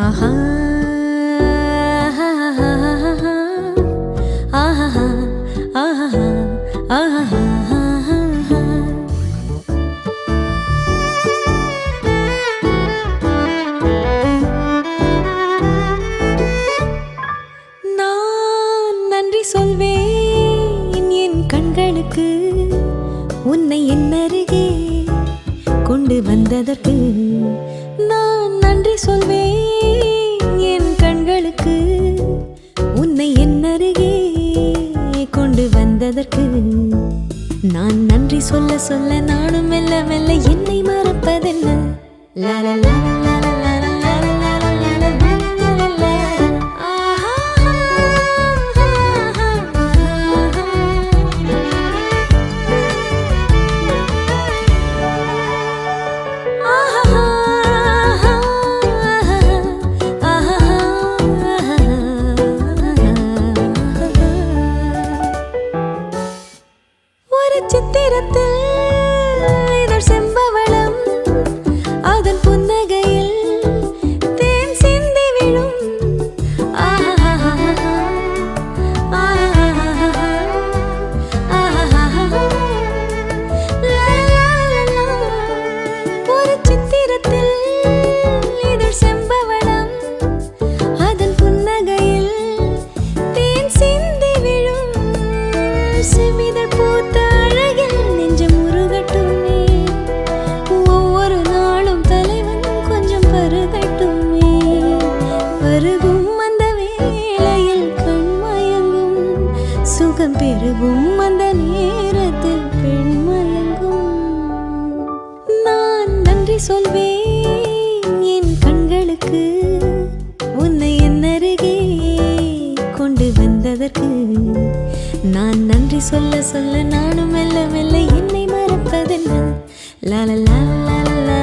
ஆஹா. ஆஹா. ஆஹா. ஆஹா. நான் நன்றி சொல்வேன் என் கண்களுக்கு. உன்னை என் அருகே கொண்டு வந்ததற்கு நான் நன்றி சொல்ல சொல்ல நானும் மெல்ல மெல்ல என்னை மறப்பதில்லை. பருகும் அந்த வேளையில் கண்மயங்கும். சுகம் பெருகும் அந்த நேரத்தில் பெண்மயங்கும். நான் நன்றி சொல்வேன் என் கண்களுக்கு. உன்னை என் அருகே கொண்டு வந்ததற்கு நான் நன்றி சொல்ல சொல்ல நானும் மெல்ல மெல்ல என்னை மறப்பதென்ன? லால லாலா லால லால லால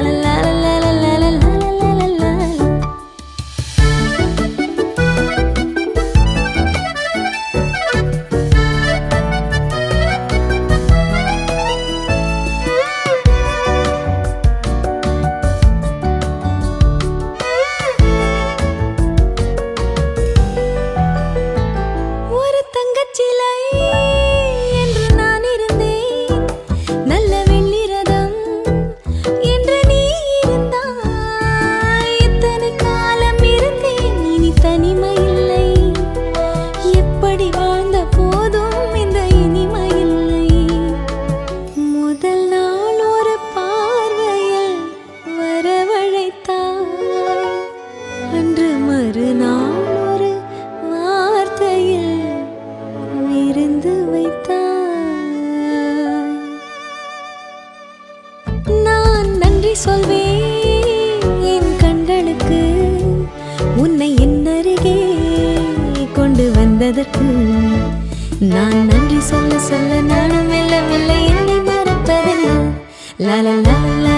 தனிமை இல்லை எப்படி வாழ்ந்த போதும் இந்த இனிமை இல்லை முதல் நாள் ஒரு பார்வையில் வரவழைத்தாய் அன்று மறுநாள் ஒரு வார்த்தையில் இருந்து வைத்தாய் நான் நன்றி சொல்வேன். நான் நன்றி சொல்ல சொல்ல நானும் மெல்ல மெல்ல என்னை மறப்பதில்லை லா லா